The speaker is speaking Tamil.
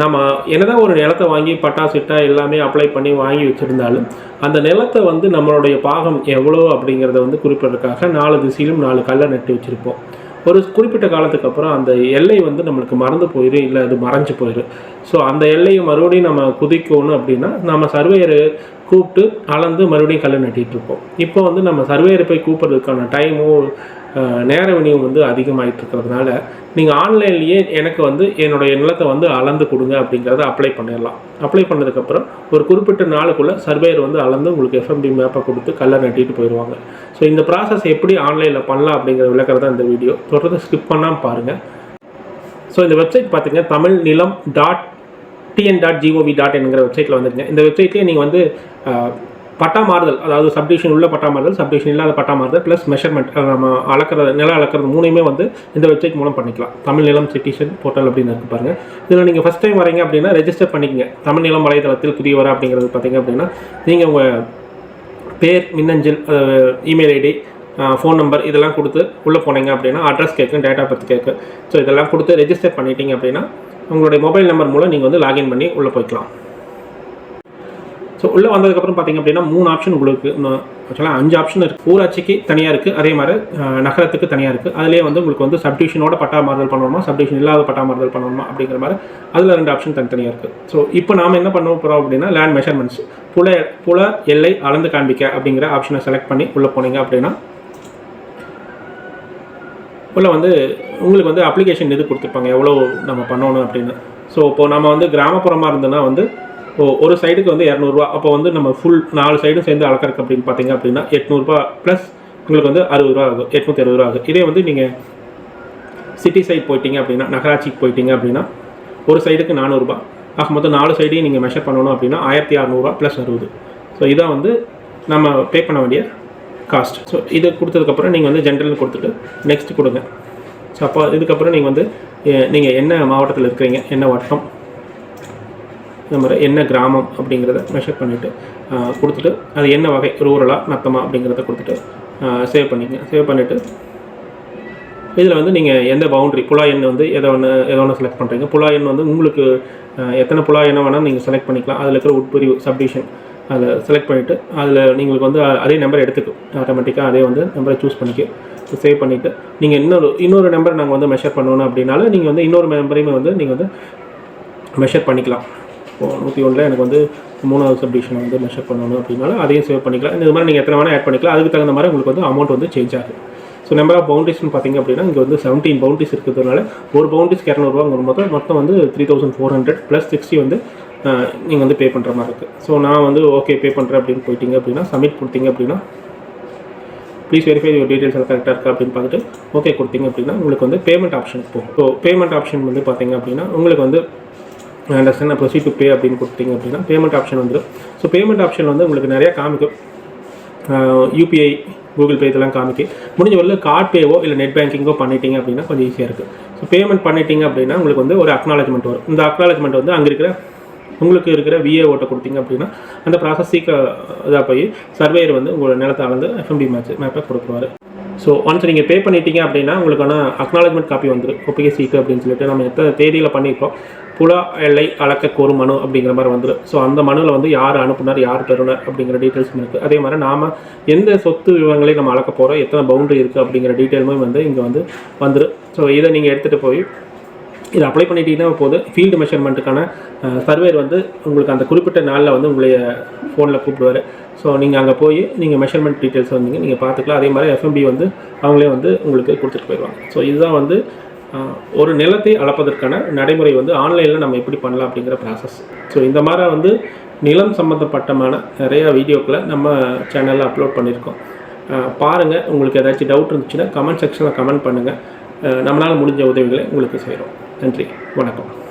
நம்ம என்னதான் ஒரு நிலத்தை வாங்கி பட்டா சிட்டா எல்லாமே அப்ளை பண்ணி வாங்கி வச்சுருந்தாலும் அந்த நிலத்தை வந்து நம்மளுடைய பாகம் எவ்வளோ அப்படிங்கிறத வந்து குறிப்பிடறதுக்காக நாலு திசையிலும் நாலு கல்லை நட்டு வச்சுருப்போம். ஒரு குறிப்பிட்ட காலத்துக்கு அப்புறம் அந்த எல்லை வந்து நம்மளுக்கு மறந்து போயிடும் இல்லை அது மறைஞ்சு போயிடும் ஸோ அந்த எல்லையை மறுபடியும் நம்ம குதிக்கணும் அப்படின்னா நம்ம சர்வேயர் கூப்பிட்டு அளந்து மறுபடியும் கல் நட்டிகிட்ருப்போம் இருப்போம். இப்போ வந்து நம்ம சர்வேயரை போய் கூப்பிட்றதுக்கான டைமும் நேர வினியம் வந்து அதிகமாகிட்டு இருக்கிறதுனால நீங்கள் ஆன்லைன்லேயே எனக்கு வந்து என்னுடைய நிலத்தை வந்து அளந்து கொடுங்க அப்படிங்கிறத அப்ளை பண்ணிடலாம். அப்ளை பண்ணதுக்கப்புறம் ஒரு குறிப்பிட்ட நாளுக்குள்ளே சர்வேயர் வந்து அளந்து உங்களுக்கு எஃப்எம்டி மேப்பை கொடுத்து கல்லை நட்டிட்டு போயிடுவாங்க. ஸோ இந்த ப்ராசஸ் எப்படி ஆன்லைனில் பண்ணலாம் அப்படிங்கிற விளக்கறத இந்த வீடியோ தொடர்ந்து ஸ்கிப் பண்ணாமல் பாருங்கள் ஸோ இந்த வெப்சைட் பார்த்தீங்க. Tamil Nilam dot TN dot G O V dot என்கிற வெப்சைட்டில் வந்துருங்க. இந்த வெப்சைட்லேயே நீங்கள் வந்து பட்டா மாறுதல் அதாவது சப்டிஷன் உள்ள பட்டா மாறுதல் சப்டிஷன் இல்லாத பட்டா மாறுதல் ப்ளஸ் மெஷர்மெண்ட் நம்ம அளக்கிறது நிலம் அளக்கிறது மூணையுமே வந்து இந்த வெப்சைட் மூலம் பண்ணிக்கலாம். தமிழ் நிலம் சிட்டிசன் போர்ட்டல் அப்படின்னு இருக்கு பாருங்கள் இதில் நீங்கள் ஃபஸ்ட் டைம் வரீங்க அப்படின்னா ரெஜிஸ்டர் பண்ணிக்கங்க. தமிழ் நிலம் வலைதளத்தில் புதியவரா அப்படிங்கிறது பார்த்தீங்க அப்படின்னா நீங்கள் உங்கள் பேர் மின்னஞ்சல் இமெயில் ஐடி ஃபோன் நம்பர் இதெல்லாம் கொடுத்து உள்ளே போனீங்க அப்படின்னா அட்ரஸ் கேட்கும் டேட்டா பற்றி கேட்கு ஸோ இதெல்லாம் கொடுத்து ரெஜிஸ்டர் பண்ணிட்டீங்க அப்படின்னா உங்களுடைய மொபைல் நம்பர் மூலம் நீங்கள் வந்து லாகின் பண்ணி உள்ளே போய்க்கலாம். ஸோ உள்ளே வந்ததுக்கப்புறம் பார்த்திங்க அப்படின்னா மூணு ஆப்ஷன் உங்களுக்கு ஆக்சுவலாக அஞ்சு ஆப்ஷன் இருக்குது ஊராட்சிக்கு தனியாக இருக்குது அதே மாதிரி நகரத்துக்கு தனியாக இருக்குது அதிலே வந்து உங்களுக்கு வந்து சப்டிவிஷனோட பட்டா மாறுதல் பண்ணணுமா? சப்டிவிஷன் இல்லாத பட்டா மாறுதல் பண்ணணுமா? அப்படிங்கிற மாதிரி அதில் ரெண்டு ஆப்ஷன் தனித்தனியாக இருக்குது ஸோ இப்போ நாம் என்ன பண்ண போகிறோம் அப்படின்னா லேண்ட் மெஷர்மெண்ட்ஸ் புல புல எல்லை அளந்து காண்பிக்க அப்படிங்கிற ஆப்ஷனை செலக்ட் பண்ணி உள்ளே போனீங்க அப்படின்னா உள்ள வந்து உங்களுக்கு வந்து அப்ளிகேஷன் இது கொடுத்துருப்பாங்க. எவ்வளோ நம்ம பண்ணணும் அப்படின்னு. ஸோ இப்போது நம்ம வந்து கிராமப்புறமாக இருந்ததுன்னா வந்து ஒரு சைடுக்கு வந்து இரநூறுவா அப்போ வந்து நம்ம ஃபுல் நாலு சைடும் சேர்ந்து அளக்கறக்கு அப்படின்னு பார்த்தீங்க அப்படின்னா எட்நூறுபா ப்ளஸ் உங்களுக்கு வந்து அறுபது ரூபா ஆகும் எட்நூற்றி அறுபது ரூபா ஆகும். இதே வந்து நீங்கள் சிட்டி சைட் போயிட்டீங்க அப்படின்னா நகராட்சிக்கு போயிட்டீங்க அப்படின்னா ஒரு சைடுக்கு நானூறுரூபா ஆக மொத்தம் நாலு சைடையும் நீங்கள் மெஷர் பண்ணணும் அப்படின்னா ஆயிரத்தி அறநூறுவா ப்ளஸ் அறுபது. ஸோ இதான் வந்து நம்ம பே பண்ண வேண்டிய காஸ்ட் ஸோ இது கொடுத்ததுக்கப்புறம் நீங்கள் வந்து ஜென்ரல் கொடுத்துட்டு நெக்ஸ்ட் கொடுங்க. ஸோ அப்போ இதுக்கப்புறம் நீங்கள் வந்து நீங்கள் என்ன மாவட்டத்தில் இருக்கிறீங்க என்ன வட்டம் இந்த மாதிரி என்ன கிராமம் அப்படிங்கிறத மெஷர் பண்ணிவிட்டு கொடுத்துட்டு அது என்ன வகை ரூரலாக நத்தமாக அப்படிங்கிறத கொடுத்துட்டு சேவ் பண்ணிக்கங்க. சேவ் பண்ணிவிட்டு இதில் வந்து நீங்கள் எந்த பவுண்டரி புலா எண் வந்து எதை ஒன்று எதை ஒன்று செலக்ட் பண்ணுறீங்க புலா எண் வந்து உங்களுக்கு எத்தனை புலா எண்ணை வேணால் நீங்கள் செலக்ட் பண்ணிக்கலாம். அதில் இருக்கிற உட்பிரிவு சப்டிஷன் அதில் செலக்ட் பண்ணிவிட்டு அதில் நீங்களுக்கு வந்து அதே நம்பர் எடுத்துக்கும் ஆட்டோமேட்டிக்காக அதே வந்து நம்பரை சூஸ் பண்ணிக்கும் சேவ் பண்ணிவிட்டு நீங்கள் இன்னொரு இன்னொரு நம்பர் நாங்கள் வந்து மெஷர் பண்ணணும் அப்படின்னாலும் நீங்கள் வந்து இன்னொரு நம்பரையுமே வந்து நீங்கள் வந்து மெஷர் பண்ணிக்கலாம். நூற்றி ஒன்றில் எனக்கு வந்து மூணாவது சப்டிஷன் வந்து மெஷர் பண்ணணும் அப்படின்னாலும் அதையும் சேவ் பண்ணிக்கலாம். இந்த மாதிரி நீங்கள் எத்தனை வேணால் ஆட் பண்ணிக்கலாம். அதுக்கு தகுந்த மாதிரி உங்களுக்கு வந்து அமௌண்ட் வந்து சேஞ்ச் ஆகும். ஸோ நம்பர் ஆஃப் பவுண்டரிஸ்னு பார்த்தீங்க அப்படின்னா இங்கே வந்து செவன்டீன் பவுண்டரிஸ் இருக்கிறதுனால ஒரு பவுண்டரிஸ்க்கு இரநூறுவாங்கிற மொத்தம் மொத்தம் வந்து three thousand four hundred plus sixty வந்து நீங்கள் வந்து பே பண்ணுற மாதிரி இருக்குது ஸோ நான் வந்து ஓகே பே பண்ணுறேன் அப்படின்னு போயிட்டீங்க அப்படின்னா சப்மிட் கொடுத்தீங்க அப்படின்னா ப்ளீஸ் வெரிஃபை யூர் டீட்டெயில்ஸ் எல்லாம் கரெக்டாக இருக்கா அப்படின்னு பார்த்துட்டு ஓகே கொடுத்தீங்க அப்படின்னா உங்களுக்கு வந்து பேமெண்ட் ஆப்ஷன் போகும். ஸோ பேமெண்ட் ஆப்ஷன் வந்து பார்த்தீங்க அப்படின்னா உங்களுக்கு வந்து அண்டர்ஸ்டாண்ட் ப்ரொசீட் டு பே அப்படின்னு கொடுத்தீங்க அப்படின்னா பேமெண்ட் ஆப்ஷன் வந்துடும் ஸோ பேமெண்ட் ஆப்ஷன் வந்து உங்களுக்கு நிறையா காமிக்கும். யூபிஐ கூகுள் பே இதெல்லாம் காமிக்கு முடிஞ்ச வரல கார்ட் பேவோ இல்லை நெட் பேங்கிங்கோ பண்ணிட்டீங்க அப்படின்னா கொஞ்சம் ஈஸியாக இருக்குது ஸோ பேமெண்ட் பண்ணிட்டீங்க அப்படின்னா உங்களுக்கு வந்து ஒரு அக்னாலஜ்மெண்ட் வரும். இந்த அக்னாலஜ்மெண்ட் வந்து அங்கே இருக்கிற உங்களுக்கு இருக்கிற விஏ ஓட்டை கொடுத்தீங்க அப்படின்னா அந்த ப்ராசஸ் சீக்கிரம் இதாக போய் சர்வேயர் வந்து உங்களோட நிலத்தை அளந்து எஃப்எம்பி மேட்ச் மேப்பை கொடுக்குவாரு ஸோ ஒன்ஸ் நீங்கள் பே பண்ணிட்டீங்க அப்படின்னா உங்களுக்கான அக்னாலஜ்மெண்ட் காப்பி வந்துடும் ஒப்புகை சீட்டு அப்படின்னு சொல்லிட்டு நம்ம எத்தனை தேதியில் பண்ணியிருக்கோம்? புலா எல்லை அளக்க கோரு மனு அப்படிங்கிற மாதிரி வந்துடும் ஸோ அந்த மனுவில் வந்து யார் அனுப்புனர் யார் பெறுனர் அப்படிங்கிற டீட்டெயில்ஸும் இருக்குது அதே மாதிரி நாம் எந்த சொத்து விவரங்களையும் நம்ம அளக்க போகிறோம் எத்தனை பவுண்டரி இருக்குது அப்படிங்கிற டீட்டெயிலுமே வந்து இங்கே வந்து வந்துடும் ஸோ இதை நீங்கள் எடுத்துகிட்டு போய் இதை அப்ளை பண்ணிட்டீங்கன்னா போது ஃபீல்டு மெஷர்மெண்ட்டுக்கான சர்வேர் வந்து உங்களுக்கு அந்த குறிப்பிட்ட நாளில் வந்து உங்களைய ஃபோனில் கூப்பிடுவார். ஸோ நீங்கள் அங்கே போய் நீங்கள் மெஷர்மெண்ட் டீட்டெயில்ஸ் வந்தீங்க நீங்கள் பார்த்துக்கலாம். அதே மாதிரி எஃப்எம்பி வந்து அவங்களே வந்து உங்களுக்கு கொடுத்துட்டு போயிடுவாங்க. ஸோ இதுதான் வந்து ஒரு நிலத்தை அளப்பதற்கான நடைமுறை வந்து ஆன்லைனில் நம்ம எப்படி பண்ணலாம் அப்படிங்கிற ப்ராசஸ் ஸோ இந்த மாதிரி வந்து நிலம் சம்மந்தப்பட்டமான நிறையா வீடியோக்களை நம்ம சேனலில் அப்லோட் பண்ணியிருக்கோம். பாருங்கள் உங்களுக்கு ஏதாச்சும் டவுட் இருந்துச்சுன்னா கமெண்ட் செக்ஷனில் கமெண்ட் பண்ணுங்கள் நம்மளால் முடிஞ்ச உதவிகளை உங்களுக்கு செய்கிறோம் நன்றி. வணக்கம்.